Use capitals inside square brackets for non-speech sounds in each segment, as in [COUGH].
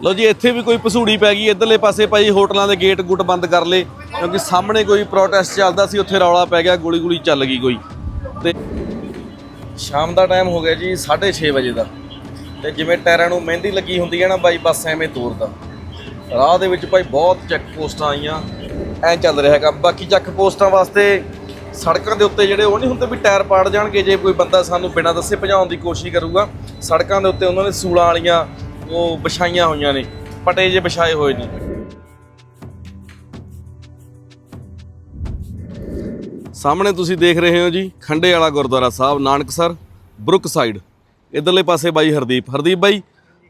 ਲਓ ਜੀ, ਇੱਥੇ ਵੀ ਕੋਈ ਪਸੂੜੀ ਪੈ ਗਈ, ਇਧਰਲੇ ਪਾਸੇ ਭਾਈ ਹੋਟਲਾਂ ਦੇ ਗੇਟ ਗੁੱਟ ਬੰਦ ਕਰ ਲਏ, ਕਿਉਂਕਿ ਸਾਹਮਣੇ ਕੋਈ ਪ੍ਰੋਟੈਸਟ ਚੱਲਦਾ ਸੀ, ਉੱਥੇ ਰੌਲਾ ਪੈ ਗਿਆ ਗੋਲੀ ਗੋਲੀ ਚੱਲ ਗਈ ਕੋਈ। ਤੇ ਸ਼ਾਮ ਦਾ ਟਾਈਮ ਹੋ ਗਿਆ ਜੀ 6:30 ਵਜੇ ਦਾ। ਤੇ ਜਿਵੇਂ ਟਾਇਰਾਂ ਨੂੰ ਮਹਿੰਦੀ ਲੱਗੀ ਹੁੰਦੀ ਹੈ ਨਾ ਬਾਈ, ਬੱਸ ਐਵੇਂ ਤੋਰਦਾ। ਰਾਹ ਦੇ ਵਿੱਚ ਭਾਈ ਬਹੁਤ ਚੈੱਕ ਪੋਸਟਾਂ ਆਈਆਂ, ਐ ਚੱਲ ਰਿਹਾ ਹੈਗਾ। ਬਾਕੀ ਚੈੱਕ ਪੋਸਟਾਂ ਵਾਸਤੇ ਸੜਕਾਂ ਦੇ ਉੱਤੇ ਜਿਹੜੇ ਉਹ ਨਹੀਂ ਹੁੰਦੇ ਵੀ ਟਾਇਰ ਪਾੜ ਜਾਣਗੇ, ਜੇ ਕੋਈ ਬੰਦਾ ਸਾਨੂੰ ਬਿਨਾਂ ਦੱਸੇ ਭਜਾਉਣ ਦੀ ਕੋਸ਼ਿਸ਼ ਕਰੂਗਾ, ਸੜਕਾਂ ਦੇ ਉੱਤੇ ਉਹਨਾਂ ਨੇ ਸੂਲਾਂ ਵਾਲੀਆਂ ਉਹ ਵਿਛਾਈਆਂ ਹੋਈਆਂ ਨੇ ਪਟੇ ਜੇ ਵਿਛਾਏ ਹੋਏ ਨੇ। ਸਾਹਮਣੇ ਤੁਸੀਂ ਦੇਖ ਰਹੇ ਹੋ ਜੀ, ਖੰਡੇ ਵਾਲਾ ਗੁਰਦੁਆਰਾ ਸਾਹਿਬ ਨਾਨਕਸਰ ਬਰੁੱਕ ਸਾਈਡ। ਇਧਰਲੇ ਪਾਸੇ ਬਾਈ ਹਰਦੀਪ। ਹਰਦੀਪ ਬਾਈ,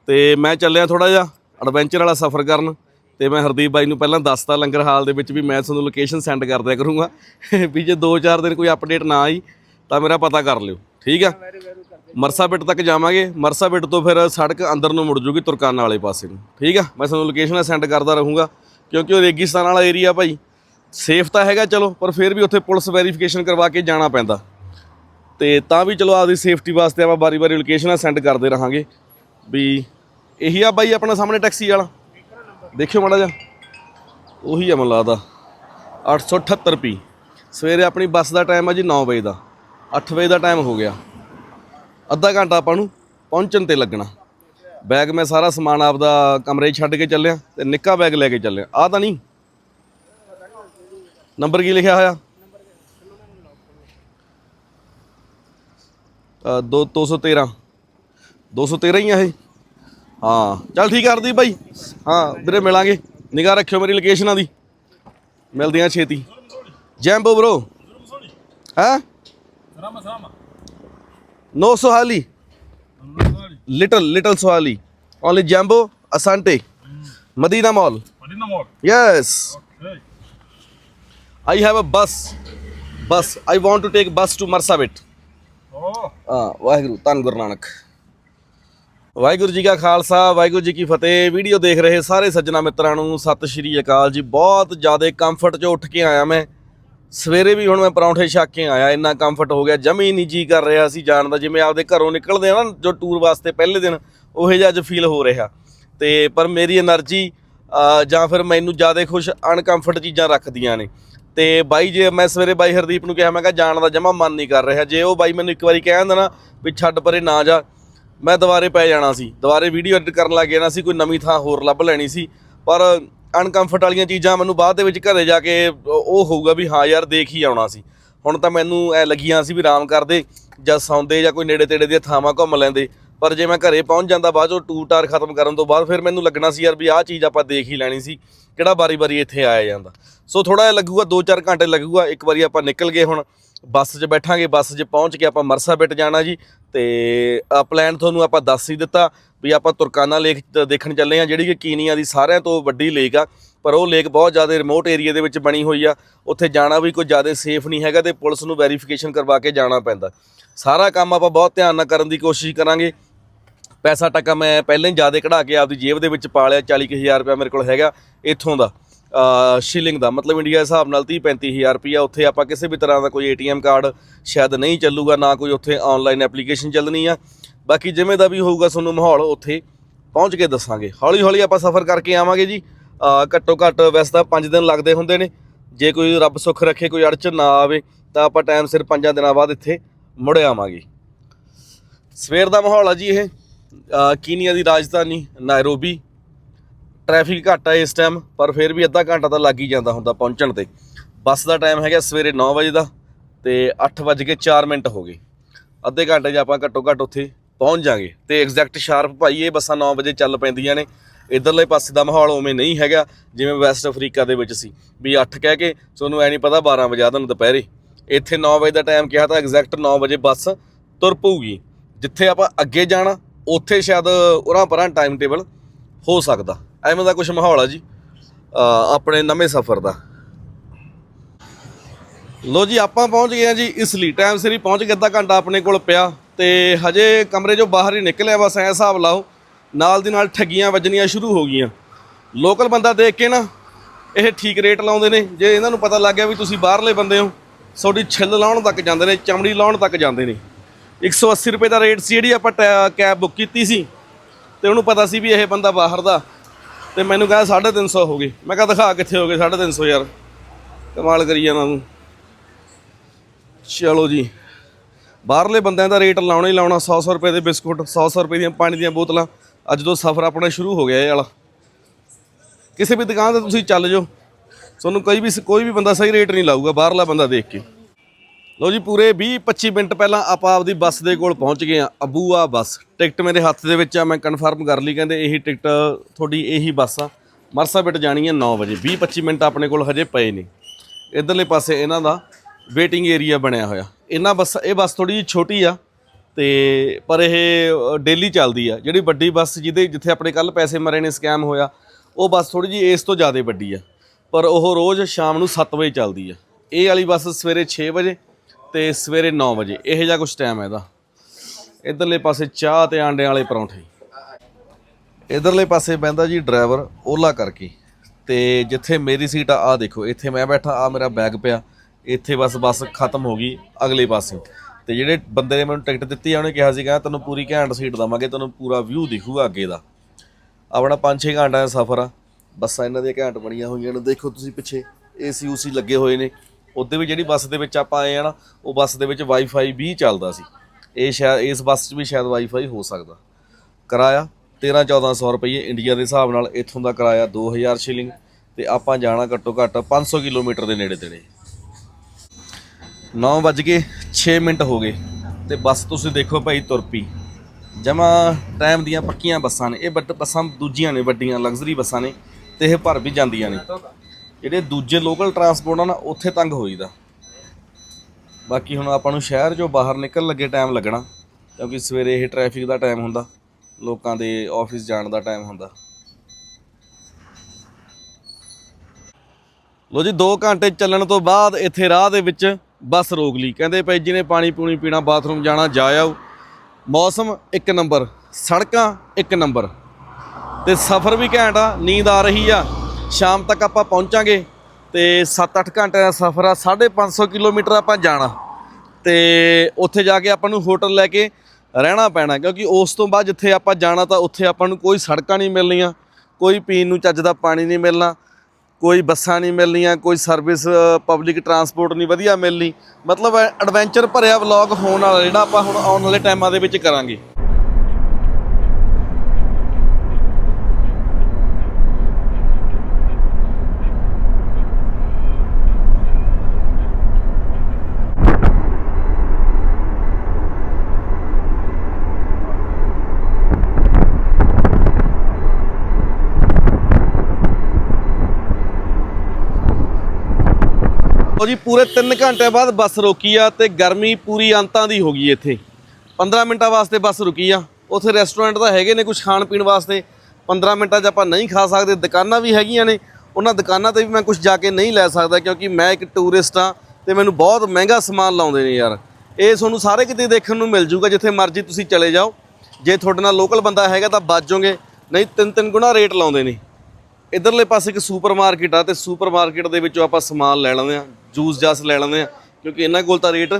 ਤੇ ਮੈਂ ਚੱਲਿਆ ਥੋੜਾ ਜਿਹਾ ਐਡਵੈਂਚਰ ਵਾਲਾ ਸਫ਼ਰ ਕਰਨ, ਤੇ ਮੈਂ ਹਰਦੀਪ ਬਾਈ ਨੂੰ ਪਹਿਲਾਂ ਦੱਸਤਾ, ਲੰਗਰ ਹਾਲ ਦੇ ਵਿੱਚ ਵੀ ਮੈਂ ਤੁਹਾਨੂੰ ਲੋਕੇਸ਼ਨ ਸੈਂਡ ਕਰ ਦਿਆ ਕਰੂੰਗਾ। [LAUGHS] ਵੀ ਜੇ 2-4 ਦਿਨ ਕੋਈ ਅਪਡੇਟ ਨਾ ਆਈ, ਤਾਂ ਮੇਰਾ ਪਤਾ ਕਰ ਲਿਓ। ਠੀਕ ਆ? ਮਰਸਾਬਿਟ ਤੱਕ ਜਾਵਾਂਗੇ। ਮਰਸਾਬਿਟ ਤੋਂ ਫਿਰ ਸੜਕ ਅੰਦਰ ਨੂੰ ਮੁੜ ਜੂਗੀ ਤੁਰਕਾਨਾ ਵਾਲੇ ਪਾਸੇ ਨੂੰ। ਠੀਕ ਆ? ਮੈਂ ਤੁਹਾਨੂੰ ਲੋਕੇਸ਼ਨ ਸੈਂਡ ਕਰਦਾ ਰਹੂੰਗਾ। ਕਿਉਂਕਿ ਉਹ ਰੇਗਿਸਤਾਨ ਵਾਲਾ ਏਰੀਆ ਭਾਈ। ਸੇਫ ਤਾਂ ਹੈਗਾ ਚਲੋ, ਪਰ ਫਿਰ ਵੀ ਉੱਥੇ ਪੁਲਿਸ ਵੈਰੀਫਿਕੇਸ਼ਨ ਕਰਵਾ ਕੇ ਜਾਣਾ ਪੈਂਦਾ। ਤੇ ਤਾਂ ਵੀ ਚਲੋ ਆਪਦੀ ਸੇਫਟੀ ਵਾਸਤੇ ਆਪਾਂ ਬਾਰੀ-ਬਾਰੀ ਲੋਕੇਸ਼ਨਾਂ ਸੈਂਡ ਕਰਦੇ ਰਹਾਂਗੇ। ਵੀ ਇਹੀ ਆ ਬਾਈ ਆਪਣਾ ਸਾਹਮਣੇ ਟੈਕਸੀ ਵਾਲਾ। ਦੇਖਿਓ ਮਾੜਾ ਜਿਹਾ। ਉਹੀ ਆ ਮੈਨੂੰ ਲੱਗਦਾ। 878 ਰੁਪਏ ਸਵੇਰੇ ਆਪਣੀ ਬੱਸ ਦਾ ਟਾਈਮ ਆ ਜੀ 9 ਵਜੇ ਦਾ। 8 ਵਜੇ ਦਾ ਟਾਈਮ ਹੋ ਗਿਆ। ਅੱਧਾ ਘੰਟਾ ਆਪਾਂ ਨੂੰ ਪਹੁੰਚਣ ਤੇ ਲੱਗਣਾ। ਬੈਗ ਮੈਂ ਸਾਰਾ ਸਮਾਨ ਆਪਦਾ ਕਮਰੇ 'ਚ ਛੱਡ ਕੇ ਚੱਲਿਆ ਤੇ ਨਿੱਕਾ ਬੈਗ ਲੈ ਕੇ ਚੱਲਿਆ। ਆ ਤਾਂ ਨਹੀਂ। ਨੰਬਰ ਕੀ ਲਿਖਿਆ ਹੋਇਆ? ਅ, ਦੋ 213 213 ਹੀ ਆ ਇਹ। ਹਾਂ। ਚੱਲ ਠੀਕ ਕਰਦੀ ਬਾਈ। ਹਾਂ ਵੀਰੇ ਮਿਲਾਂਗੇ। ਨਿਗਾਹ ਰੱਖਿਓ ਮੇਰੀ ਲੋਕੇਸ਼ਨਾਂ ਦੀ। ਮਿਲਦੇ ਆ ਛੇਤੀ। ਜੈਂਬੋ ਬ్రో ਹੈ? Salama, salama. ਨੋ ਸੋਹਾਲੀ। ਲਿਟਲ ਲਿਟਲ ਸੋਹਾਲੀ। ਓਨਲੀ ਜੈਂਬੋ ਅਸਾਂਟੇ Madina Mall Madina Mall. Yes Okay. I have a bus. Bus. I want to take bus to Marsabit. Oh, ਹਾਂ ਵਾਹਿਗੁਰੂ ਧੰਨ ਗੁਰੂ ਨਾਨਕ ਵਾਹਿਗੁਰੂ ਜੀ ਕਾ ਖਾਲਸਾ ਵਾਹਿਗੁਰੂ ਜੀ ਕੀ ਫਤਿਹ ਵੀਡੀਓ ਦੇਖ ਰਹੇ ਸਾਰੇ ਸੱਜਣਾ ਮਿੱਤਰਾਂ ਨੂੰ ਸਤਿ ਸ਼੍ਰੀ ਅਕਾਲ ਜੀ ਬਹੁਤ ਜ਼ਿਆਦਾ ਕੰਫਰਟ 'ਚ ਉੱਠ ਕੇ ਆਇਆ ਮੈਂ ਸਵੇਰੇ ਵੀ ਹੁਣ ਮੈਂ ਪਰੌਂਠੇ ਛੱਕ ਕੇ ਆਇਆ, ਇੰਨਾ ਕੰਫਰਟ ਹੋ ਗਿਆ, ਜਮੀ ਨਹੀਂ ਜੀ ਕਰ ਰਿਹਾ ਸੀ ਜਾਣ ਦਾ, ਜਿਵੇਂ ਆਪਦੇ ਘਰੋਂ ਨਿਕਲਦੇ ਆ ਨਾ, ਜੋ ਟੂਰ ਵਾਸਤੇ ਪਹਿਲੇ ਦਿਨ, ਉਹੇ ਜਿਹਾ ਅੱਜ ਫੀਲ ਹੋ ਰਿਹਾ। ਤੇ ਪਰ ਮੇਰੀ એનર્ਜੀ ਜਾਂ ਫਿਰ ਮੈਨੂੰ ਜ਼ਿਆਦਾ ਖੁਸ਼ ਅਨਕੰਫਰਟ ਚੀਜ਼ਾਂ ਰੱਖਦੀਆਂ ਨੇ। ਤੇ ਬਾਈ ਜੇ ਮੈਂ ਸਵੇਰੇ ਬਾਈ ਹਰਦੀਪ ਨੂੰ ਕਿਹਾ, ਮੈਂ ਕਿਹਾ ਜਾਣ ਦਾ ਜਮਾ ਮਨ ਨਹੀਂ ਕਰ ਰਿਹਾ। ਜੇ ਉਹ ਬਾਈ ਮੈਨੂੰ ਇੱਕ ਵਾਰੀ ਕਹਿ ਦਿੰਦਾ ਨਾ ਵੀ ਛੱਡ ਪਰੇ ਨਾ ਜਾ, ਮੈਂ ਦੁਬਾਰੇ ਪੈ ਜਾਣਾ ਸੀ। ਦੁਬਾਰੇ ਵੀਡੀਓ ਐਡਿਟ ਕਰਨ ਲੱਗ ਜਾਣਾ ਸੀ, ਕੋਈ ਨਵੀਂ ਥਾਂ ਹੋਰ ਲੱਭ ਲੈਣੀ ਸੀ। ਪਰ ਅਨਕੰਫਰਟ ਵਾਲੀਆਂ ਚੀਜ਼ਾਂ ਮੈਨੂੰ ਬਾਅਦ ਦੇ ਵਿੱਚ ਘਰੇ ਜਾ ਕੇ ਉਹ ਹੋਊਗਾ ਵੀ ਹਾਂ ਯਾਰ ਦੇਖ ਹੀ ਆਉਣਾ ਸੀ। ਹੁਣ ਤਾਂ ਮੈਨੂੰ ਐ ਲੱਗੀਆਂ ਸੀ ਵੀ ਆਰਾਮ ਕਰਦੇ ਜਾਂ ਸੌਂਦੇ ਜਾਂ ਕੋਈ ਨੇੜੇ ਤੇੜੇ ਦੀਆਂ ਥਾਵਾਂ ਘੁੰਮ ਲੈਂਦੇ। ਪਰ ਜੇ ਮੈਂ ਘਰੇ ਪਹੁੰਚ ਜਾਂਦਾ ਬਾਅਦ ਚੋਂ ਟੂਰ ਟਾਰ ਖਤਮ ਕਰਨ ਤੋਂ ਬਾਅਦ ਫਿਰ ਮੈਨੂੰ ਲੱਗਣਾ ਸੀ ਯਾਰ ਵੀ ਆਹ ਚੀਜ਼ ਆਪਾਂ ਦੇਖ ਹੀ ਲੈਣੀ ਸੀ, ਕਿਹੜਾ ਵਾਰੀ ਵਾਰੀ ਇੱਥੇ ਆਇਆ ਜਾਂਦਾ। ਸੋ ਥੋੜਾ ਜਿਹਾ ਲੱਗੂਗਾ 2-4 ਘੰਟੇ ਲੱਗੂਗਾ, ਇੱਕ ਵਾਰੀ ਆਪਾਂ ਨਿਕਲ ਗਏ ਹੁਣ, ਬੱਸ 'ਚ ਬੈਠਾਂਗੇ, ਬੱਸ 'ਚ ਪਹੁੰਚ ਕੇ ਆਪਾਂ ਮਰਸਾ ਮਰਸਾਬਿਟ ਜਾਣਾ ਜੀ। ਤੇ ਆ ਪਲਾਨ ਤੁਹਾਨੂੰ ਆਪਾਂ ਦੱਸ ਹੀ ਦਿੱਤਾ। ਵੀ ਆਪਾਂ ਤੁਰਕਾਨਾ ਲੇਕ ਦੇਖਣ ਚੱਲੇ ਆ ਜਿਹੜੀ ਕਿ ਕੀਨੀਆ ਦੀ ਸਾਰਿਆਂ ਤੋਂ ਵੱਡੀ ਲੇਕ ਆ, ਪਰ ਉਹ ਲੇਕ ਬਹੁਤ ਜ਼ਿਆਦਾ ਰਿਮੋਟ ਏਰੀਆ ਦੇ ਵਿੱਚ ਬਣੀ ਹੋਈ ਆ। ਉੱਥੇ ਜਾਣਾ ਵੀ ਕੋਈ ਜ਼ਿਆਦਾ ਸੇਫ ਨਹੀਂ ਹੈਗਾ ਤੇ ਪੁਲਿਸ ਨੂੰ ਵੈਰੀਫਿਕੇਸ਼ਨ ਕਰਵਾ ਕੇ ਜਾਣਾ ਪੈਂਦਾ। ਸਾਰਾ ਕੰਮ ਆਪਾਂ ਬਹੁਤ ਧਿਆਨ ਨਾਲ ਕਰਨ ਦੀ ਕੋਸ਼ਿਸ਼ ਕਰਾਂਗੇ। ਪੈਸਾ ਟੱਕਾ ਮੈਂ ਪਹਿਲਾਂ ਹੀ ਜ਼ਿਆਦਾ ਕਢਾ ਕੇ ਆਪਦੀ ਜੇਬ ਦੇ ਵਿੱਚ ਪਾ ਲਿਆ 40000 ਰੁਪਏ ਮੇਰੇ ਕੋਲ ਹੈਗਾ ਇੱਥੋਂ ਦਾ ਸ਼ਿਲਿੰਗ ਦਾ। ਮਤਲਬ ਇੰਡੀਆ ਦੇ ਹਿਸਾਬ ਨਾਲ 30 35000 ਰੁਪਇਆ ਉੱਥੇ ਆਪਾਂ ਕਿਸੇ ਵੀ ਤਰ੍ਹਾਂ ਦਾ ਕੋਈ ਏਟੀਐਮ ਕਾਰਡ ਸ਼ਾਇਦ ਨਹੀਂ ਚੱਲੂਗਾ, ਨਾ ਕੋਈ ਉੱਥੇ ਆਨਲਾਈਨ ਐਪਲੀਕੇਸ਼ਨ ਚੱਲਣੀ ਆ। ਬਾਕੀ ਜਿਵੇਂ ਦਾ ਵੀ ਹੋਊਗਾ ਤੁਹਾਨੂੰ ਮਾਹੌਲ ਉੱਥੇ ਪਹੁੰਚ ਕੇ ਦੱਸਾਂਗੇ। ਹੌਲੀ ਹੌਲੀ ਆਪਾਂ ਸਫ਼ਰ ਕਰਕੇ ਆਵਾਂਗੇ ਜੀ। ਘੱਟੋ ਘੱਟ ਵੈਸੇ ਤਾਂ 5 ਦਿਨ ਲੱਗਦੇ ਹੁੰਦੇ ਨੇ। ਜੇ ਕੋਈ ਰੱਬ ਸੁੱਖ ਰੱਖੇ, ਕੋਈ ਅੜਚਨ ਨਾ ਆਵੇ, ਤਾਂ ਆਪਾਂ ਟਾਈਮ ਸਿਰ 5 ਦਿਨਾਂ ਬਾਅਦ ਇੱਥੇ ਮੁੜ ਆਵਾਂਗੇ। ਸਵੇਰ ਦਾ ਮਾਹੌਲ ਆ ਜੀ ਇਹ। ਕੀਨੀਆ ਦੀ ਰਾਜਧਾਨੀ ਨਾਇਰੋਬੀ ਟ੍ਰੈਫਿਕ ਘੱਟ ਹੈ ਇਸ ਟਾਈਮ ਪਰ ਫਿਰ ਵੀ ਅੱਧਾ ਘੰਟਾ ਤਾਂ ਲੱਗ ਹੀ ਜਾਂਦਾ ਹੁੰਦਾ ਪਹੁੰਚਣ ਤੇ। ਬੱਸ ਦਾ ਟਾਈਮ ਹੈਗਾ ਸਵੇਰੇ 9 ਵਜੇ ਦਾ ਤੇ 8:04 ਮਿੰਟ ਹੋ ਗਏ। ਅੱਧੇ ਘੰਟੇ 'ਚ ਆਪਾਂ ਘੱਟੋ ਘੱਟ ਉੱਥੇ ਪਹੁੰਚ ਜਾਾਂਗੇ। ਤੇ ਐਗਜ਼ੈਕਟ ਸ਼ਾਰਪ ਭਾਈ ਇਹ ਬੱਸਾਂ 9 ਵਜੇ ਚੱਲ ਪੈਂਦੀਆਂ ਨੇ। ਇਧਰਲੇ ਪਾਸੇ ਦਾ ਮਾਹੌਲ ਉਵੇਂ ਨਹੀਂ ਹੈਗਾ, ਜਿਵੇਂ ਵੈਸਟ ਅਫਰੀਕਾ ਦੇ ਵਿੱਚ ਸੀ। ਵੀ 8 ਕਹਿ ਕੇ, ਤੁਹਾਨੂੰ ਐ ਨਹੀਂ ਪਤਾ 12 ਵਜੇ ਆ ਤੁਹਾਨੂੰ ਦੁਪਹਿਰੇ। ਇੱਥੇ 9 ਵਜੇ ਦਾ ਟਾਈਮ ਕਿਹਾ ਤਾਂ ਐਗਜ਼ੈਕਟ 9 ਵਜੇ ਬੱਸ ਤੁਰ ਪਊਗੀ। ਜਿੱਥੇ ਆਪਾਂ ਅੱਗੇ ਜਾਣਾ, ਉੱਥੇ ਸ਼ਾਇਦ ਉਹਨਾਂ ਪਰਾਂ ਟਾਈਮ ਟੇਬਲ ਹੋ ਸਕਦਾ। ਐਵੇਂ ਦਾ ਕੁਝ ਮਾਹੌਲ ਆ ਜੀ। ਆਪਣੇ ਨਵੇਂ ਸਫ਼ਰ ਦਾ। ਲੋ ਜੀ, ਆਪਾਂ ਪਹੁੰਚ ਗਏ ਆ ਜੀ, ਇਸ ਲਈ ਟਾਈਮ ਸਿਰ ਹੀ ਪਹੁੰਚ ਗਏ, ਅੱਧਾ ਘੰਟਾ ਆਪਣੇ ਕੋਲ ਪਿਆ। ਤੇ ਹਜੇ ਕਮਰੇ ਚੋਂ ਬਾਹਰ ਹੀ ਨਿਕਲਿਆ, ਬਸ ਐ ਹਿਸਾਬ ਲਾਓ, ਨਾਲ ਦੀ ਨਾਲ ਠੱਗੀਆਂ ਵੱਜਣੀਆਂ ਸ਼ੁਰੂ ਹੋ ਗਈਆਂ। ਲੋਕਲ ਬੰਦਾ ਦੇਖ ਕੇ ਨਾ, ਇਹ ਠੀਕ ਰੇਟ ਲਾਉਂਦੇ ਨੇ। ਜੇ ਇਹਨਾਂ ਨੂੰ ਪਤਾ ਲੱਗ ਗਿਆ ਵੀ ਤੁਸੀਂ ਬਾਹਰਲੇ ਬੰਦੇ ਹੋ, ਤੁਹਾਡੀ ਛਿੱਲ ਲਾਉਣ ਤੱਕ ਜਾਂਦੇ ਨੇ, ਚਮੜੀ ਲਾਉਣ ਤੱਕ ਜਾਂਦੇ ਨੇ। 180 ਰੁਪਏ ਦਾ ਰੇਟ ਸੀ ਜਿਹੜੀ ਆਪਾਂ ਟੈ- ਕੈਬ ਬੁੱਕ ਕੀਤੀ ਸੀ, ਤੇ ਉਹਨੂੰ ਪਤਾ ਸੀ ਵੀ ਇਹ ਬੰਦਾ ਬਾਹਰ ਦਾ। ਤੇ ਮੈਨੂੰ ਕਹਿੰਦਾ 350 ਹੋ ਗਏ। ਮੈਂ ਕਿਹਾ ਦਿਖਾ ਕਿੱਥੇ ਹੋ ਗਏ 350 ਯਾਰ। ਕਮਾਲ ਕਰੀ ਜਾਂਦਾ ਤੂੰ। ਚਲੋ ਜੀ। ਬਾਹਰਲੇ ਬੰਦਿਆਂ ਦਾ ਰੇਟ ਲਾਉਣਾ ਹੀ ਲਾਉਣਾ 100 100 ਰੁਪਏ ਦੇ ਬਿਸਕੁਟ 100 100 ਰੁਪਏ ਦੀਆਂ ਪਾਣੀ ਦੀਆਂ ਬੋਤਲਾਂ। ਅੱਜ ਤੋਂ ਸਫ਼ਰ ਆਪਣਾ ਸ਼ੁਰੂ ਹੋ ਗਿਆ ਇਹ ਵਾਲਾ। ਕਿਸੇ ਵੀ ਦੁਕਾਨ ਤੇ ਤੁਸੀਂ ਚੱਲ ਜਾਓ। ਤੁਹਾਨੂੰ ਕੋਈ ਵੀ ਕੋਈ ਵੀ ਬੰਦਾ ਸਹੀ ਰੇਟ ਨਹੀਂ ਲਾਊਗਾ, ਬਾਹਰਲਾ ਬੰਦਾ ਦੇਖ ਕੇ। ਲੋ ਜੀ, ਪੂਰੇ 20 25 ਮਿੰਟ ਪਹਿਲਾਂ ਆਪਾਂ ਆਪਦੀ ਬੱਸ ਦੇ ਕੋਲ ਪਹੁੰਚ ਗਏ ਆ ਅਬੂਆ ਬੱਸ। ਟਿਕਟ ਮੇਰੇ ਹੱਥ ਦੇ ਵਿੱਚ ਆ, ਮੈਂ ਕਨਫਰਮ ਕਰ ਲਈ, ਕਹਿੰਦੇ ਇਹੀ ਟਿਕਟ ਤੁਹਾਡੀ ਇਹੀ ਬੱਸ ਆ। ਮਰਸਾਬਿਟ ਜਾਣੀ ਹੈ 9 ਵਜੇ। 20 25 ਮਿੰਟ ਆਪਣੇ ਕੋਲ ਹਜੇ ਪਏ ਨੇ। ਇਧਰਲੇ ਪਾਸੇ ਇਹਨਾਂ ਦਾ ਵੇਟਿੰਗ ਏਰੀਆ ਬਣਿਆ ਹੋਇਆ। ਇਹਨਾਂ ਬੱਸ, ਇਹ ਬੱਸ ਥੋੜੀ ਜਿਹੀ ਛੋਟੀ ਆ, ਤੇ ਪਰ ਇਹ ਡੇਲੀ ਚੱਲਦੀ ਆ। ਜਿਹੜੀ ਵੱਡੀ ਬੱਸ ਜਿਹਦੇ ਜਿੱਥੇ ਆਪਣੇ ਕੱਲ ਪੈਸੇ ਮਰੇ ਨੇ, ਸਕੈਮ ਹੋਇਆ, ਉਹ ਬੱਸ ਥੋੜੀ ਜਿਹੀ ਇਸ ਤੋਂ ਜ਼ਿਆਦਾ ਵੱਡੀ ਆ। ਪਰ ਉਹ ਰੋਜ਼ ਸ਼ਾਮ ਨੂੰ 7 ਵਜੇ ਚੱਲਦੀ ਆ। ਇਹ ਵਾਲੀ ਬੱਸ ਸਵੇਰੇ 6 ਵਜੇ ਤੇ ਸਵੇਰੇ 9 ਵਜੇ। ਇਹੋ ਜਿਹਾ ਕੁਝ ਟਾਈਮ ਹੈ ਇਹਦਾ। ਇਧਰਲੇ ਪਾਸੇ ਚਾਹ ਤੇ ਆਂਡਿਆਂ ਵਾਲੇ ਪਰੌਂਠੇ। ਇਧਰਲੇ ਪਾਸੇ ਬੈੰਦਾ ਜੀ ਡਰਾਈਵਰ ਓਲਾ ਕਰਕੇ। ਤੇ ਜਿੱਥੇ ਮੇਰੀ ਸੀਟ ਆ ਆ ਦੇਖੋ, ਇੱਥੇ ਮੈਂ ਬੈਠਾ ਆ ਮੇਰਾ ਬੈਗ ਪਿਆ। ਇੱਥੇ ਬਸ ਬੱਸ ਖਤਮ ਹੋ ਗਈ ਅਗਲੇ ਪਾਸੇ। ਤੇ ਜਿਹੜੇ ਬੰਦੇ ਨੇ ਮੈਨੂੰ ਟਿਕਟ ਦਿੱਤੀ ਆ, ਉਹਨੇ ਕਿਹਾ ਸੀਗਾ, ਤੈਨੂੰ ਪੂਰੀ ਘੈਂਟ ਸੀਟ ਦਵਾਂਗੇ, ਤੈਨੂੰ ਪੂਰਾ ਵਿਊ ਦਿਖੂਗਾ ਅੱਗੇ ਦਾ। ਆਪਣਾ 5-6 ਘੰਟਿਆਂ ਦਾ ਸਫ਼ਰ ਆ। ਬੱਸਾਂ ਇਹਨਾਂ ਦੀਆਂ ਘੈਂਟ ਬਣੀਆਂ ਹੋਈਆਂ ਨੇ। ਦੇਖੋ ਤੁਸੀਂ ਪਿੱਛੇ, ਏਸੀ ਉਸੀ ਲੱਗੇ ਹੋਏ ਨੇ। ਉਹਦੇ ਵੀ ਜਿਹੜੀ ਬੱਸ ਦੇ ਵਿੱਚ ਆਪਾਂ ਆਏ ਆ ਨਾ, ਉਹ ਬੱਸ ਦੇ ਵਿੱਚ ਵਾਈਫਾਈ ਵੀ ਚੱਲਦਾ ਸੀ। ਇਹ ਸ਼ਾਇਦ, ਇਸ ਬੱਸ 'ਚ ਵੀ ਸ਼ਾਇਦ ਵਾਈਫਾਈ ਹੋ ਸਕਦਾ। ਕਿਰਾਇਆ 13-1400 ਰੁਪਏ ਇੰਡੀਆ ਦੇ ਹਿਸਾਬ ਨਾਲ ਇੱਥੋਂ ਦਾ ਕਿਰਾਇਆ 2000 ਸ਼ਿਲਿੰਗ। ਤੇ ਆਪਾਂ ਜਾਣਾ ਘੱਟੋ ਘੱਟ 500 ਕਿਲੋਮੀਟਰ ਦੇ ਨੇੜੇ ਤੇੜੇ। 9 ਵੱਜ ਕੇ 6 ਮਿੰਟ ਹੋ ਗਏ ਤੇ ਬੱਸ ਤੁਸੀਂ ਦੇਖੋ ਭਾਈ ਤੁਰ ਪਈ। ਜਮਾ ਟਾਈਮ ਦੀਆਂ ਪੱਕੀਆਂ ਬੱਸਾਂ ਨੇ, ਇਹ ਵੱਡ, ਬੱਸਾਂ ਦੂਜੀਆਂ ਨੇ, ਵੱਡੀਆਂ, ਲਗਜ਼ਰੀ ਬੱਸਾਂ ਨੇ ਤੇ ਇਹ ਭਰ ਵੀ ਜਾਂਦੀਆਂ ਨੇ। ਜਿਹੜੇ ਦੂਜੇ ਲੋਕਲ ਟਰਾਂਸਪੋਰਟ ਆ ਨਾ, ਉੱਥੇ ਤੰਗ ਹੋਈਦਾ। ਬਾਕੀ ਹੁਣ ਆਪਾਂ ਨੂੰ ਸ਼ਹਿਰ ਚੋਂ ਬਾਹਰ ਨਿਕਲਣ ਲੱਗੇ ਟਾਈਮ ਲੱਗਣਾ, ਕਿਉਂਕਿ ਸਵੇਰੇ ਇਹ ਟ੍ਰੈਫਿਕ ਦਾ ਟਾਈਮ ਹੁੰਦਾ, ਲੋਕਾਂ ਦੇ ਆਫਿਸ ਜਾਣ ਦਾ ਟਾਈਮ ਹੁੰਦਾ। ਲੋ ਜੀ 2 ਘੰਟੇ ਚੱਲਣ ਤੋਂ ਬਾਅਦ ਇੱਥੇ ਰਾਹ ਦੇ ਵਿੱਚ ਬੱਸ ਰੋਕ ਲਈ। ਕਹਿੰਦੇ ਭਾਈ ਜਿਹਨੇ ਪਾਣੀ ਪੂਣੀ ਪੀਣਾ, ਬਾਥਰੂਮ ਜਾਣਾ, ਜਾ ਆਓ। ਮੌਸਮ ਇੱਕ ਨੰਬਰ, ਸੜਕਾਂ ਇੱਕ ਨੰਬਰ। ਤੇ ਸਫ਼ਰ ਵੀ ਘੈਂਟ ਆ, ਨੀਂਦ ਆ ਰਹੀ ਆ। ਸ਼ਾਮ ਤੱਕ ਆਪਾਂ ਪਹੁੰਚਾਂਗੇ ਤੇ 7-8 ਘੰਟੇ ਦਾ ਸਫ਼ਰ ਆ 550 ਕਿਲੋਮੀਟਰ ਆਪਾਂ ਜਾਣਾ। ਤੇ ਉੱਥੇ ਜਾ ਕੇ ਆਪਾਂ ਨੂੰ ਹੋਟਲ ਲੈ ਕੇ ਰਹਿਣਾ ਪੈਣਾ, ਕਿਉਂਕਿ ਉਸ ਤੋਂ ਬਾਅਦ ਜਿੱਥੇ ਆਪਾਂ ਜਾਣਾ ਤਾਂ ਉੱਥੇ ਆਪਾਂ ਨੂੰ ਕੋਈ ਸੜਕਾਂ ਨਹੀਂ ਮਿਲਣੀਆਂ, ਕੋਈ ਪੀਣ ਨੂੰ ਚੱਜ ਦਾ ਪਾਣੀ ਨਹੀਂ ਮਿਲਣਾ। ਕੋਈ ਬੱਸਾਂ ਨਹੀਂ ਮਿਲਣੀਆਂ, ਕੋਈ ਸਰਵਿਸ ਪਬਲਿਕ ਟਰਾਂਸਪੋਰਟ ਨਹੀਂ ਵਧੀਆ ਮਿਲਣੀ। ਮਤਲਬ ਐਡਵੈਂਚਰ ਭਰਿਆ ਵਲੌਗ ਹੋਣ ਵਾਲਾ ਜਿਹੜਾ ਆਪਾਂ ਹੁਣ ਆਉਣ ਵਾਲੇ ਟਾਈਮਾਂ ਦੇ ਵਿੱਚ ਕਰਾਂਗੇ। ਉਹ ਜੀ, ਪੂਰੇ 3 ਘੰਟੇ ਬਾਅਦ ਬੱਸ ਰੋਕੀ ਆ ਤੇ ਗਰਮੀ ਪੂਰੀ ਅੰਤਾਂ ਦੀ ਹੋ ਗਈ ਇੱਥੇ। 15 ਮਿੰਟਾਂ ਵਾਸਤੇ ਬੱਸ ਰੁਕੀ ਆ। ਉੱਥੇ ਰੈਸਟੋਰੈਂਟ ਤਾਂ ਹੈਗੇ ਨੇ ਕੁਝ ਖਾਣ ਪੀਣ ਵਾਸਤੇ। 15 ਮਿੰਟਾਂ 'ਚ ਆਪਾਂ ਨਹੀਂ ਖਾ ਸਕਦੇ, ਦੁਕਾਨਾਂ ਵੀ ਹੈਗੀਆਂ ਨੇ। ਉਹਨਾਂ ਦੁਕਾਨਾਂ ਤੇ ਵੀ ਮੈਂ ਕੁਝ ਜਾ ਕੇ ਨਹੀਂ ਲੈ ਸਕਦਾ ਕਿਉਂਕਿ ਮੈਂ ਇੱਕ ਟੂਰਿਸਟ ਆ ਤੇ ਮੈਨੂੰ ਬਹੁਤ ਮਹਿੰਗਾ ਸਮਾਨ ਲਾਉਂਦੇ ਨੇ ਯਾਰ। ਇਹ ਤੁਹਾਨੂੰ ਸਾਰੇ ਕਿਤੇ ਦੇਖਣ ਨੂੰ ਮਿਲ ਜੂਗਾ, ਜਿੱਥੇ ਮਰਜ਼ੀ ਤੁਸੀਂ ਚਲੇ ਜਾਓ। ਜੇ ਤੁਹਾਡੇ ਨਾਲ ਲੋਕਲ ਬੰਦਾ ਹੈਗਾ ਤਾਂ ਬਚ ਨਹੀਂ ਤਿੰਨ ਤਿੰਨ ਗੁਣਾ ਰੇਟ ਲਾਉਂਦੇ ਨੇ। ਇਧਰਲੇ ਪਾਸੇ ਇੱਕ ਸੁਪਰ ਮਾਰਕੀਟ ਆ ਤੇ ਸੁਪਰ ਮਾਰਕੀਟ ਦੇ ਵਿੱਚੋਂ ਆਪਾਂ ਸਮਾਨ ਲੈ ਲੈਂਦੇ ਆ ਜੂਸ ਜਾਸ ਲੈ ਲੈਂਦੇ ਆ, ਕਿਉਂਕਿ ਇਹਨਾਂ ਕੋਲ ਤਾਂ ਰੇਟ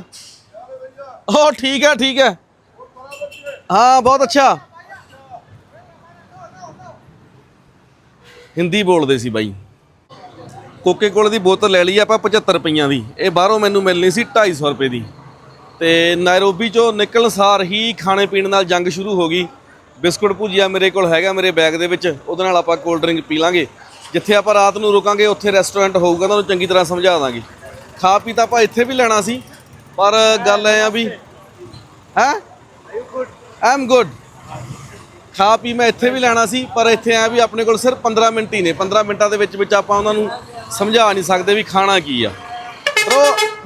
ਓ ਠੀਕ ਹੈ ਠੀਕ ਹੈ। ਹਾਂ, ਬਹੁਤ ਅੱਛਾ। ਹਿੰਦੀ ਬੋਲਦੇ ਸੀ ਬਾਈ। ਕੋਕੇ ਕੋਲੇ ਦੀ ਬੋਤਲ ਲੈ ਲਈ ਆਪਾਂ 75 ਰੁਪਈਆਂ ਦੀ। ਇਹ ਬਾਹਰੋਂ ਮੈਨੂੰ ਮਿਲਣੀ ਸੀ 250 ਰੁਪਏ ਦੀ। ਤੇ ਨਾਇਰੋਬੀ ਚੋਂ ਨਿਕਲਣ ਸਾਰ ਹੀ ਖਾਣੇ ਪੀਣ ਨਾਲ ਜੰਗ ਸ਼ੁਰੂ ਹੋ ਗਈ। ਬਿਸਕੁਟ ਭੁਜੀਆ ਮੇਰੇ ਕੋਲ ਹੈਗਾ ਮੇਰੇ ਬੈਗ ਦੇ ਵਿੱਚ, ਉਹਦੇ ਨਾਲ ਆਪਾਂ ਕੋਲਡ ਡਰਿੰਕ ਪੀ ਲਾਂਗੇ। ਜਿੱਥੇ ਆਪਾਂ ਰਾਤ ਨੂੰ ਰੁਕਾਂਗੇ, ਉੱਥੇ ਰੈਸਟੋਰੈਂਟ ਹੋਊਗਾ, ਤੁਹਾਨੂੰ ਚੰਗੀ ਤਰ੍ਹਾਂ ਸਮਝਾ ਦਾਂਗੇ। ਖਾ ਪੀ ਤਾਂ ਆਪਾਂ ਇੱਥੇ ਵੀ ਲੈਣਾ ਸੀ ਪਰ ਗੱਲ ਐ ਆ ਵੀ ਹੈ? ਆਈ ਐਮ ਗੁੱਡ ਖਾ ਪੀ ਮੈਂ ਇੱਥੇ ਵੀ ਲੈਣਾ ਸੀ ਪਰ ਇੱਥੇ ਆ ਵੀ ਆਪਣੇ ਕੋਲ ਸਿਰਫ 15 ਮਿੰਟ ਹੀ ਨੇ 15 ਮਿੰਟਾਂ ਦੇ ਵਿੱਚ ਵਿੱਚ ਆਪਾਂ ਉਹਨਾਂ ਨੂੰ ਸਮਝਾ ਨਹੀਂ ਸਕਦੇ ਵੀ ਖਾਣਾ ਕੀ ਆ। Bro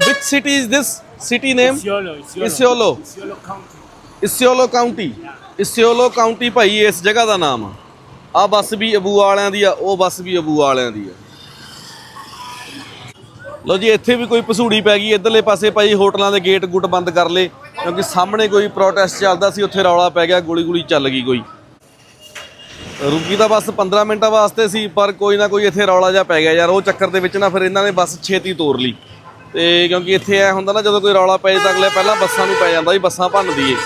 which city is this city name Isiolo, Isiolo. Isiolo Isiolo County. Isiolo county Isiolo county ਭਾਈ ਇਸ ਜਗ੍ਹਾ ਦਾ ਨਾਮ ਆ। ਆ ਬੱਸ ਵੀ ਅਬੂ ਵਾਲਿਆਂ ਦੀ ਆ ਉਹ ਬੱਸ ਵੀ ਅਬੂ ਵਾਲਿਆਂ ਦੀ ਆ। ਲਓ ਜੀ, ਇੱਥੇ ਵੀ ਕੋਈ ਪਸੂੜੀ ਪੈ ਗਈ, ਇਧਰਲੇ ਪਾਸੇ ਭਾਈ ਹੋਟਲਾਂ ਦੇ ਗੇਟ ਗੁੱਟ ਬੰਦ ਕਰ ਲਏ, ਕਿਉਂਕਿ ਸਾਹਮਣੇ ਕੋਈ ਪ੍ਰੋਟੈਸਟ ਚੱਲਦਾ ਸੀ, ਉੱਥੇ ਰੌਲਾ ਪੈ ਗਿਆ ਗੋਲੀ ਗੋਲੀ ਚੱਲ ਗਈ ਕੋਈ। ਰੁਕੀ ਤਾਂ ਬਸ 15 ਮਿੰਟਾਂ ਵਾਸਤੇ ਸੀ, ਪਰ ਕੋਈ ਨਾ ਕੋਈ ਇੱਥੇ ਰੌਲਾ ਜਿਹਾ ਪੈ ਗਿਆ ਯਾਰ, ਉਹ ਚੱਕਰ ਦੇ ਵਿੱਚ ਨਾ ਫਿਰ ਇਹਨਾਂ ਨੇ ਬੱਸ ਛੇਤੀ ਤੋਰ ਲਈ। ਤੇ ਕਿਉਂਕਿ ਇੱਥੇ ਐ ਹੁੰਦਾ ਨਾ, ਜਦੋਂ ਕੋਈ ਰੌਲਾ ਪੈ ਜਾਂਦਾ ਅਗਲੇ ਪਹਿਲਾਂ ਬੱਸਾਂ ਨੂੰ ਪੈ ਜਾਂਦਾ ਵੀ ਬੱਸਾਂ ਭੰਨ ਦਈਏ।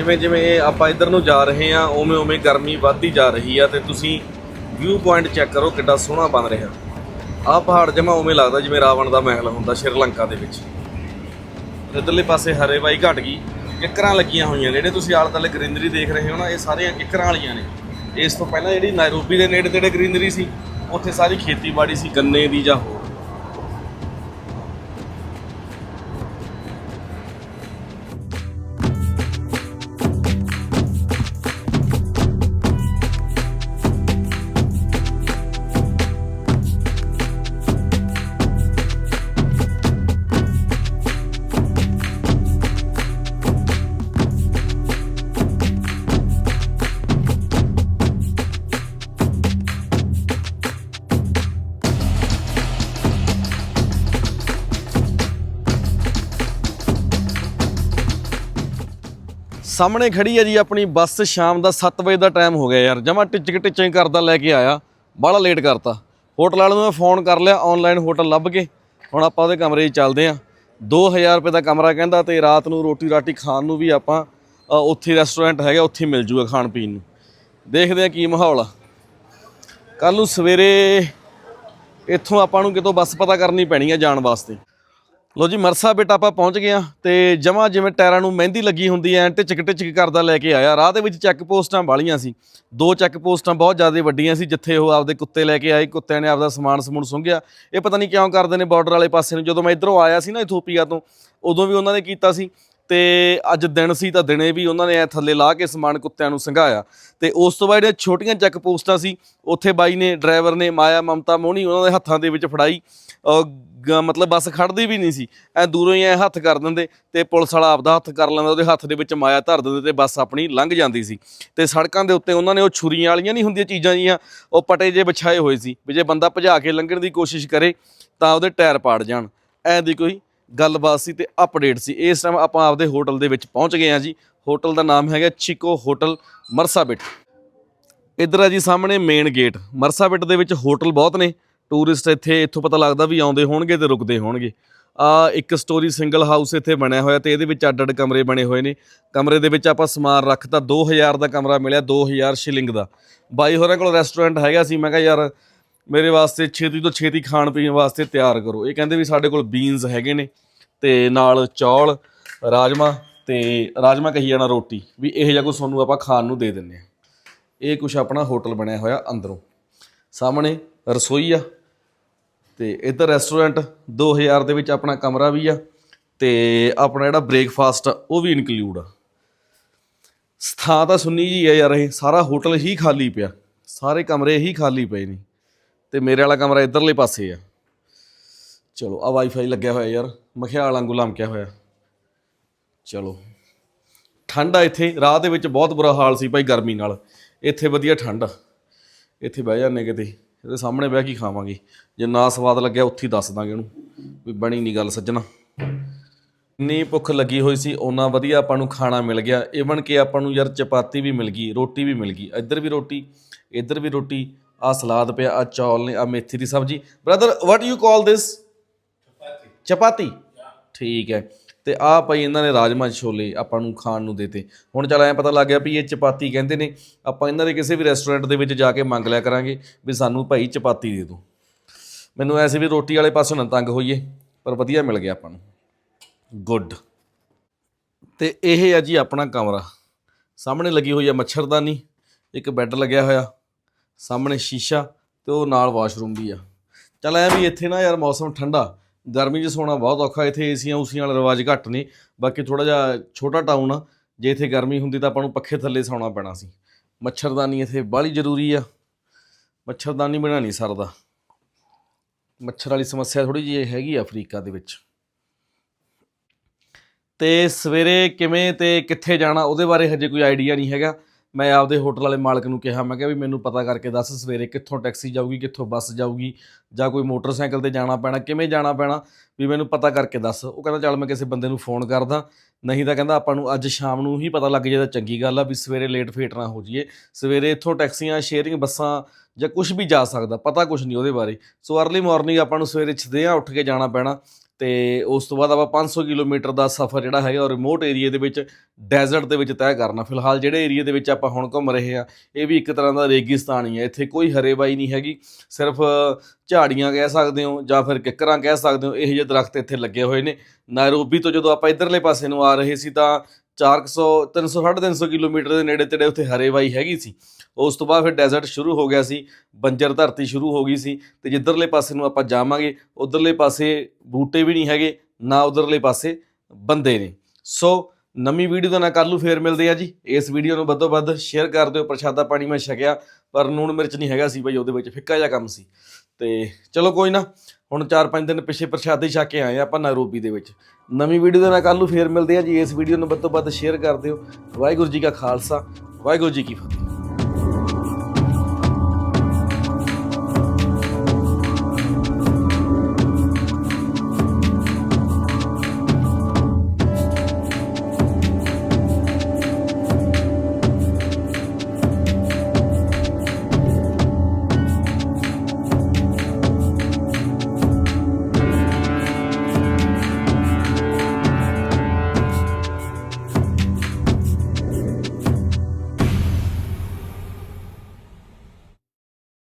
ਜਿਵੇਂ ਜਿਵੇਂ ਆਪਾਂ ਇੱਧਰ ਨੂੰ ਜਾ ਰਹੇ ਆ ਉਵੇਂ ਉਵੇਂ ਗਰਮੀ ਵੱਧਦੀ ਜਾ ਰਹੀ ਆ ਤੇ ਤੁਸੀਂ ਵਿਊ ਪੁਆਇੰਟ ਚੈੱਕ ਕਰੋ ਕਿੱਡਾ ਸੋਹਣਾ ਬਣ ਰਿਹਾ। ਆਹ ਪਹਾੜ ਜਮਾ ਉਵੇਂ ਲੱਗਦਾ ਜਿਵੇਂ ਰਾਵਣ ਦਾ ਮਹਿਲ ਹੁੰਦਾ ਸ਼੍ਰੀਲੰਕਾ ਦੇ ਵਿੱਚ। ਇੱਧਰਲੇ ਪਾਸੇ ਹਰੇ ਬਾਈ ਘਟ ਗਈ, ਕਿੱਕਰਾਂ ਲੱਗੀਆਂ ਹੋਈਆਂ ਜਿਹੜੇ ਤੁਸੀਂ ਆਲੇ ਦੁਆਲੇ ਗ੍ਰੀਨਰੀ ਦੇਖ ਰਹੇ ਹੋ ਨਾ, ਇਹ ਸਾਰੀਆਂ ਕਿੱਕਰਾਂ ਵਾਲੀਆਂ ਨੇ। ਇਸ ਤੋਂ ਪਹਿਲਾਂ ਜਿਹੜੀ ਨਾਇਰੋਬੀ ਦੇ ਨੇੜੇ ਤੇੜੇ ਗ੍ਰੀਨਰੀ ਸੀ, ਉੱਥੇ ਸਾਰੀ ਖੇਤੀਬਾੜੀ ਸੀ, ਗੰਨੇ ਦੀ ਜਾਂ ਹੋਰ। ਸਾਹਮਣੇ ਖੜੀ ਹੈ ਜੀ ਆਪਣੀ ਬੱਸ ਸ਼ਾਮ ਦਾ 7 ਵਜੇ ਦਾ ਟਾਈਮ ਹੋ ਗਿਆ ਯਾਰ। ਜਮਾ ਟਿਚਕ ਟਿਚਕ ਕਰਦਾ, ਲੈ ਕੇ ਆਇਆ। ਬਾਹਲਾ ਲੇਟ ਕਰਤਾ। ਹੋਟਲ ਵਾਲੇ ਨੂੰ ਮੈਂ ਫੋਨ ਕਰ ਲਿਆ ਆਨਲਾਈਨ ਹੋਟਲ ਲੱਭ ਕੇ। ਹੁਣ ਆਪਾਂ ਉਹਦੇ ਕਮਰੇ 'ਚ ਚੱਲਦੇ ਆਂ 2000 ਰੁਪਏ ਦਾ ਕਮਰਾ ਕਹਿੰਦਾ ਤੇ ਰਾਤ ਨੂੰ ਰੋਟੀ ਰਾਟੀ ਖਾਣ ਨੂੰ ਵੀ ਆਪਾਂ ਉੱਥੇ ਰੈਸਟੋਰੈਂਟ ਹੈਗਾ, ਉੱਥੇ ਮਿਲ ਜੂਗਾ ਖਾਣ ਪੀਣ ਨੂੰ। ਦੇਖਦੇ ਆ ਕੀ ਮਾਹੌਲ ਆ। ਕੱਲ ਨੂੰ ਸਵੇਰੇ ਇੱਥੋਂ ਆਪਾਂ ਨੂੰ ਕਿਤੋਂ ਬੱਸ ਪਤਾ ਕਰਨੀ ਪੈਣੀ ਆ ਜਾਣ ਵਾਸਤੇ। ਲੋ ਜੀ, ਮਰਸਾ ਬੇਟਾ ਆਪਾਂ ਪਹੁੰਚ ਗਏ ਆ ਤੇ ਜਮਾ ਜਿਵੇਂ ਟਾਇਰਾਂ ਨੂੰ ਮਹਿੰਦੀ ਲੱਗੀ ਹੁੰਦੀ ਐ ਟਿਚਕ ਟਿਚਕ ਕਰਦਾ ਲੈ ਕੇ ਆਇਆ। ਰਾਹ ਦੇ ਵਿੱਚ ਚੈੱਕ ਪੋਸਟਾਂ ਵਾਲੀਆਂ ਸੀ। ਦੋ ਚੈੱਕ ਪੋਸਟਾਂ ਬਹੁਤ ਜ਼ਿਆਦਾ ਵੱਡੀਆਂ ਸੀ, ਜਿੱਥੇ ਉਹ ਆਪਦੇ ਕੁੱਤੇ ਲੈ ਕੇ ਆਏ, ਕੁੱਤਿਆਂ ਨੇ ਆਪਦਾ ਸਮਾਨ ਸਮੂਨ ਸੁੰਘਿਆ। ਇਹ ਪਤਾ ਨਹੀਂ ਕਿਉਂ ਕਰਦੇ ਨੇ ਬਾਰਡਰ ਵਾਲੇ ਪਾਸੇ ਨੂੰ। ਜਦੋਂ ਮੈਂ ਇਧਰੋਂ ਆਇਆ ਸੀ ਨਾ ਇਥੋਪੀਆ ਤੋਂ, ਉਦੋਂ ਵੀ ਉਹਨਾਂ ਨੇ ਕੀਤਾ ਸੀ। ਤੇ ਅੱਜ ਦਿਨ ਸੀ ਤਾਂ ਦਿਨੇ ਵੀ ਉਹਨਾਂ ਨੇ ਐ ਥੱਲੇ ਲਾ ਕੇ ਸਮਾਨ ਕੁੱਤਿਆਂ ਨੂੰ ਸੰਘਾਇਆ। ਤੇ ਉਸ ਤੋਂ ਬਾਅਦ ਜਿਹੜੀਆਂ ਛੋਟੀਆਂ ਚੈੱਕ ਪੋਸਟਾਂ ਸੀ, ਉੱਥੇ ਬਾਈ ਨੇ, ਡਰਾਈਵਰ ਨੇ, ਮਾਇਆ, ਮਮਤਾ, ਮੋਹਣੀ ਉਹਨਾਂ ਦੇ ਹੱਥਾਂ ਦੇ ਵਿੱਚ ਫੜਾਈ। ਗ- ਮਤਲਬ ਬੱਸ ਖੜਦੀ ਵੀ ਨਹੀਂ ਸੀ, ਐ ਦੂਰੋਂ ਹੀ ਐ ਹੱਥ ਕਰ ਦਿੰਦੇ ਤੇ ਪੁਲਿਸ ਵਾਲਾ ਆਪਦਾ ਹੱਥ ਕਰ ਲੈਂਦਾ, ਉਹਦੇ ਹੱਥ ਦੇ ਵਿੱਚ ਮਾਇਆ ਧਰ ਦਿੰਦੇ ਤੇ ਬੱਸ ਆਪਣੀ ਲੰਘ ਜਾਂਦੀ ਸੀ। ਤੇ ਸੜਕਾਂ ਦੇ ਉੱਤੇ ਉਹਨਾਂ ਨੇ ਉਹ ਛੁਰੀਆਂ ਵਾਲੀਆਂ ਨਹੀਂ ਹੁੰਦੀਆਂ ਚੀਜ਼ਾਂ ਜੀਆਂ, ਉਹ ਪਟੇ ਜੇ ਵਿਛਾਏ ਹੋਏ ਸੀ ਵੀ ਜੇ ਬੰਦਾ ਭਜਾ ਕੇ ਲੰਘਣ ਦੀ ਕੋਸ਼ਿਸ਼ ਕਰੇ ਤਾਂ ਉਹਦੇ ਟਾਇਰ ਪਾੜ ਜਾਣ। ਐ ਦੀ ਕੋਈ ਗੱਲਬਾਤ ਸੀ ਤੇ ਅਪਡੇਟ ਸੀ। ਇਸ ਟਾਈਮ ਆਪਾਂ ਆਪਦੇ ਹੋਟਲ ਦੇ ਵਿੱਚ ਪਹੁੰਚ ਗਏ ਹਾਂ ਜੀ। ਹੋਟਲ ਦਾ ਨਾਮ ਹੈਗਾ ਚਿਕੋ ਹੋਟਲ ਮਰਸਾਬਿਟ ਇੱਧਰ ਆ ਜੀ ਸਾਹਮਣੇ ਮੇਨ ਗੇਟ ਮਰਸਾਬਿਟ ਦੇ ਵਿੱਚ ਹੋਟਲ ਬਹੁਤ ਨੇ। ਟੂਰਿਸਟ ਇੱਥੇ, ਇੱਥੋਂ ਪਤਾ ਲੱਗਦਾ ਵੀ ਆਉਂਦੇ ਹੋਣਗੇ ਤੇ ਰੁਕਦੇ ਹੋਣਗੇ। ਆ ਇੱਕ ਸਟੋਰੀ ਸਿੰਗਲ ਹਾਊਸ ਇੱਥੇ ਬਣਿਆ ਹੋਇਆ ਤੇ ਇਹਦੇ ਵਿੱਚ ਅੱਡ ਅੱਡ ਕਮਰੇ ਬਣੇ ਹੋਏ ਨੇ। ਕਮਰੇ ਦੇ ਵਿੱਚ ਆਪਾਂ ਸਮਾਨ ਰੱਖਤਾ। 2000 ਦਾ ਕਮਰਾ ਮਿਲਿਆ 2000 ਸ਼ਿਲਿੰਗ ਦਾ। ਬਾਈ ਹੋਰਾਂ ਕੋਲ ਰੈਸਟੋਰੈਂਟ ਹੈਗਾ ਸੀ। ਮੈਂ ਕਿਹਾ ਯਾਰ ਮੇਰੇ ਵਾਸਤੇ ਛੇਤੀ ਤੋਂ ਛੇਤੀ ਖਾਣ ਪੀਣ ਵਾਸਤੇ ਤਿਆਰ ਕਰੋ। ਇਹ ਕਹਿੰਦੇ ਵੀ ਸਾਡੇ ਕੋਲ ਬੀਨਸ ਹੈਗੇ ਨੇ ਤੇ ਨਾਲ ਚੌਲ, ਰਾਜਮਾ ਤੇ ਰਾਜਮਾ ਕਹੀ ਜਾਣਾ ਰੋਟੀ, ਵੀ ਇਹ ਜਿਹਾ ਕੁਝ ਤੁਹਾਨੂੰ ਆਪਾਂ ਖਾਣ ਨੂੰ ਦੇ ਦਿੰਨੇ ਆ ਇਹ ਕੁਛ ਆਪਣਾ ਹੋਟਲ ਬਣਿਆ ਹੋਇਆ ਅੰਦਰੋਂ। ਸਾਹਮਣੇ ਰਸੋਈ ਆ ਤੇ ਇੱਧਰ ਰੈਸਟੋਰੈਂਟ 2000 ਦੇ ਵਿੱਚ ਆਪਣਾ ਕਮਰਾ ਵੀ ਆ ਤੇ ਆਪਣਾ ਜਿਹੜਾ ਬ੍ਰੇਕਫਾਸਟ ਆ, ਉਹ ਵੀ ਇਨਕਲੂਡ ਆ। ਥਾਂ ਤਾਂ ਸੁੰਨੀ ਜੀ ਆ ਯਾਰ ਇਹ, ਸਾਰਾ ਹੋਟਲ ਹੀ ਖਾਲੀ ਪਿਆ, ਸਾਰੇ ਕਮਰੇ ਹੀ ਖਾਲੀ ਪਏ ਨੇ। ਤੇ ਮੇਰੇ ਵਾਲਾ ਕਮਰਾ ਇੱਧਰਲੇ ਪਾਸੇ ਆ। ਚਲੋ ਆ ਵਾਈਫਾਈ ਲੱਗਿਆ ਹੋਇਆ ਯਾਰ। ਮਖਿਆਲ ਵਾਂਗੂ ਲਮਕਿਆ ਹੋਇਆ। ਚਲੋ। ਠੰਡ ਆ ਇੱਥੇ। ਰਾਹ ਦੇ ਵਿੱਚ ਬਹੁਤ ਬੁਰਾ ਹਾਲ ਸੀ ਭਾਈ ਗਰਮੀ ਨਾਲ। ਇੱਥੇ ਵਧੀਆ ਠੰਡ ਆ। ਇੱਥੇ ਬਹਿ ਜਾਂਦੇ ਕਿਤੇ। ਇਹਦੇ ਸਾਹਮਣੇ ਬਹਿ ਕੇ ਖਾਵਾਂਗੇ। ਜੇ ਨਾ ਸਵਾਦ ਲੱਗਿਆ, ਉੱਥੇ ਹੀ ਦੱਸ ਦਾਂਗੇ ਉਹਨੂੰ ਵੀ ਬਣੀ ਨਹੀਂ ਗੱਲ ਸੱਜਣਾ। ਇੰਨੀ ਭੁੱਖ ਲੱਗੀ ਹੋਈ ਸੀ ਉਹਨਾਂ ਵਧੀਆ ਆਪਾਂ ਨੂੰ ਖਾਣਾ ਮਿਲ ਗਿਆ। ਇਵਨ ਕਿ ਆਪਾਂ ਨੂੰ ਯਾਰ ਚਪਾਤੀ ਵੀ ਮਿਲ ਗਈ, ਰੋਟੀ ਵੀ ਮਿਲ ਗਈ। ਇੱਧਰ ਵੀ ਰੋਟੀ, ਇੱਧਰ ਵੀ ਰੋਟੀ। ਆ ਸਲਾਦ ਪਿਆ ਆ ਚੌਲ ਨੇ ਆ ਮੇਥੀ ਦੀ ਸਬਜ਼ੀ। Brother what you call this chapati. ਠੀਕ ਹੈ। ਤੇ ਆ ਭਾਈ ਇਹਨਾਂ ਨੇ ਰਾਜਮਾ ਛੋਲੇ ਆਪਾਂ ਨੂੰ ਖਾਣ ਨੂੰ ਦੇਤੇ। ਹੁਣ ਚੱਲ ਐ ਪਤਾ ਲੱਗ ਗਿਆ ਵੀ ਇਹ ਚਪਾਤੀ ਕਹਿੰਦੇ ਨੇ ਆਪਾਂ ਇਹਨਾਂ ਦੇ ਕਿਸੇ ਵੀ ਰੈਸਟੋਰੈਂਟ ਦੇ ਵਿੱਚ ਜਾ ਕੇ ਮੰਗ ਲਿਆ ਕਰਾਂਗੇ ਵੀ ਸਾਨੂੰ ਭਾਈ ਚਪਾਤੀ ਦੇ ਦਿਓ। ਮੈਨੂੰ ਐਸੇ ਵੀ ਰੋਟੀ ਵਾਲੇ ਪਾਸੋਂ ਨਾ ਤੰਗ ਹੋਈਏ ਪਰ ਵਧੀਆ ਮਿਲ ਗਿਆ ਆਪਾਂ ਨੂੰ। ਗੁੱਡ ਤੇ ਇਹ ਹੈ ਜੀ ਆਪਣਾ ਕਮਰਾ। ਸਾਹਮਣੇ ਲੱਗੀ ਹੋਈ ਹੈ ਮੱਛਰਦਾਨੀ ਇੱਕ ਬੈੱਡ ਲੱਗਿਆ ਹੋਇਆ। ਸਾਹਮਣੇ ਸ਼ੀਸ਼ਾ ਤੇ ਉਹ ਨਾਲ ਵਾਸ਼ਰੂਮ ਵੀ ਆ। ਚੱਲ ਐ ਵੀ ਇੱਥੇ ਨਾ ਯਾਰ ਮੌਸਮ ਠੰਡਾ, ਗਰਮੀ 'ਚ ਸੌਣਾ ਬਹੁਤ ਔਖਾ, ਇੱਥੇ ਏਸੀਆਂ ਉਸੀਆਂ ਵਾਲੇ ਰਿਵਾਜ ਘੱਟ ਨੇ ਬਾਕੀ ਥੋੜਾ ਜਿਹਾ ਛੋਟਾ ਟਾਊਨ ਆ, ਜੇ ਇੱਥੇ ਗਰਮੀ ਹੁੰਦੀ ਤਾਂ ਆਪਾਂ ਨੂੰ ਪੱਖੇ ਥੱਲੇ ਸੌਣਾ ਪੈਣਾ ਸੀ। ਮੱਛਰਦਾਨੀ ਇੱਥੇ ਬਾਹਲੀ ਜ਼ਰੂਰੀ ਆ। ਮੱਛਰਦਾਨੀ ਬਿਨਾਂ ਨਹੀਂ ਸਰਦਾ। ਮੱਛਰ ਵਾਲੀ ਸਮੱਸਿਆ ਥੋੜੀ ਜਿਹੀ ਹੈਗੀ ਆ ਅਫਰੀਕਾ ਦੇ ਵਿੱਚ। ਤੇ ਸਵੇਰੇ ਕਿਵੇਂ ਤੇ ਕਿੱਥੇ ਜਾਣਾ, ਉਹਦੇ ਬਾਰੇ ਹਜੇ ਕੋਈ ਆਈਡੀਆ ਨਹੀਂ ਹੈਗਾ। ਮੈਂ ਆਪਦੇ ਹੋਟਲ ਵਾਲੇ ਮਾਲਕ ਨੂੰ ਕਿਹਾ, ਮੈਂ ਕਿਹਾ ਵੀ ਮੈਨੂੰ ਪਤਾ ਕਰਕੇ ਦੱਸ ਸਵੇਰੇ ਕਿੱਥੋਂ ਟੈਕਸੀ ਜਾਊਗੀ, ਕਿੱਥੋਂ ਬੱਸ ਜਾਊਗੀ ਜਾਂ ਕੋਈ ਮੋਟਰਸਾਈਕਲ ਤੇ ਜਾਣਾ ਪੈਣਾ, ਕਿਵੇਂ ਜਾਣਾ ਪੈਣਾ, ਵੀ ਮੈਨੂੰ ਪਤਾ ਕਰਕੇ ਦੱਸ। ਉਹ ਕਹਿੰਦਾ, ਚੱਲ ਮੈਂ ਕਿਸੇ ਬੰਦੇ ਨੂੰ ਫੋਨ ਕਰਦਾ। ਨਹੀਂ ਤਾਂ ਕਹਿੰਦਾ, ਆਪਾਂ ਨੂੰ ਅੱਜ ਸ਼ਾਮ ਨੂੰ ਹੀ ਪਤਾ ਲੱਗ ਜੇ ਤਾਂ ਚੰਗੀ ਗੱਲ ਆ ਵੀ ਸਵੇਰੇ ਲੇਟ ਫੇਟ ਨਾ ਹੋ ਜਾਈਏ। ਸਵੇਰੇ ਇੱਥੋਂ ਟੈਕਸੀਆਂ ਸ਼ੇਅਰਿੰਗ ਬੱਸਾਂ ਜਾਂ ਕੁਝ ਵੀ ਜਾ ਸਕਦਾ, ਪਤਾ ਕੁਝ ਨਹੀਂ ਉਹਦੇ ਬਾਰੇ। ਸੋ ਅਰਲੀ ਮਾਰਨਿੰਗ ਆਪਾਂ ਨੂੰ ਸਵੇਰੇ ਛਦਿਆਂ ਉੱਠ ਕੇ ਜਾਣਾ ਪੈਣਾ। ਤੇ ਉਸ ਤੋਂ ਬਾਅਦ ਆਪਾਂ 500 ਕਿਲੋਮੀਟਰ ਦਾ ਸਫ਼ਰ ਜਿਹੜਾ ਹੈਗਾ ਉਹ ਰਿਮੋਟ ਏਰੀਆ ਦੇ ਵਿੱਚ ਡੈਜ਼ਰਟ ਦੇ ਵਿੱਚ ਤੈਅ ਕਰਨਾ। ਫਿਲਹਾਲ ਜਿਹੜੇ ਏਰੀਆ ਦੇ ਵਿੱਚ ਆਪਾਂ ਹੁਣ ਘੁੰਮ ਰਹੇ ਆ ਇਹ ਵੀ ਇੱਕ ਤਰ੍ਹਾਂ ਦਾ ਰੇਗਿਸਤਾਨ ਹੀ। ਹੈ ਇੱਥੇ ਕੋਈ ਹਰੇਵਾਈ ਨਹੀਂ ਹੈਗੀ। ਸਿਰਫ ਝਾੜੀਆਂ ਕਹਿ ਸਕਦੇ ਹੋ ਜਾਂ ਫਿਰ ਕਿੱਕਰਾਂ ਕਹਿ ਸਕਦੇ ਹੋ। ਇਹੋ ਜਿਹੇ ਦਰਖਤ ਇੱਥੇ ਲੱਗੇ ਹੋਏ ਨੇ। ਨਾਇਰੋਬੀ ਤੋਂ ਜਦੋਂ ਆਪਾਂ ਇਧਰਲੇ ਪਾਸੇ ਨੂੰ ਆ ਰਹੇ ਸੀ ਤਾਂ 400 300 350 ਕਿਲੋਮੀਟਰ ਦੇ ਨੇੜੇ ਤੇੜੇ ਉੱਥੇ ਹਰੇਵਾਈ ਹੈਗੀ ਸੀ। ਉਸ ਤੋਂ ਬਾਅਦ ਫਿਰ ਡੈਜ਼ਰਟ ਸ਼ੁਰੂ ਹੋ ਗਿਆ ਸੀ, ਬੰਜਰ ਧਰਤੀ ਸ਼ੁਰੂ ਹੋ ਗਈ ਸੀ ਤੇ ਜਿੱਧਰਲੇ ਪਾਸੇ ਨੂੰ ਆਪਾਂ ਜਾਵਾਂਗੇ, ਉਧਰਲੇ ਪਾਸੇ ਬੂਟੇ ਵੀ ਨਹੀਂ ਹੈਗੇ, ਨਾ ਉਧਰਲੇ ਪਾਸੇ ਬੰਦੇ ਨੇ। ਸੋ ਨਵੀਂ ਵੀਡੀਓ ਦਾ ਨਾ ਕੱਲ੍ਹ ਨੂੰ ਫੇਰ ਮਿਲਦੇ ਆ ਜੀ। ਇਸ ਵੀਡੀਓ ਨੂੰ ਵੱਧੋ ਵੱਧ ਸ਼ੇਅਰ ਕਰ ਦਿਓ। ਪ੍ਰਸ਼ਾਦਾ ਪਾਣੀ ਮੈਂ ਛਕਿਆ, ਪਰ ਨੂਣ ਮਿਰਚ ਨਹੀਂ ਹੈਗਾ ਸੀ ਭਾਈ ਉਹਦੇ ਵਿੱਚ ਫਿੱਕਾ ਜਿਹਾ ਕੰਮ ਸੀ। ਤੇ ਚਲੋ ਕੋਈ ਨਾ ਹੁਣ 4-5 ਦਿਨ ਪਿੱਛੇ ਪ੍ਰਸ਼ਾਦੇ ਛਕ ਕੇ ਆਏ ਆ ਆਪਾਂ ਨੈਰੋਬੀ ਦੇ ਵਿੱਚ। ਨਵੀਂ ਵੀਡੀਓ ਦੇ ਨਾਲ ਕੱਲ੍ਹ ਨੂੰ ਫੇਰ ਮਿਲਦੇ ਆ ਜੀ। ਇਸ ਵੀਡੀਓ ਨੂੰ ਵੱਧ ਤੋਂ ਵੱਧ ਸ਼ੇਅਰ ਕਰ ਦਿਓ। ਵਾਹਿਗੁਰੂ ਜੀ ਕਾ ਖਾਲਸਾ, ਵਾਹਿਗੁਰੂ ਜੀ ਕੀ ਫਤਿਹ।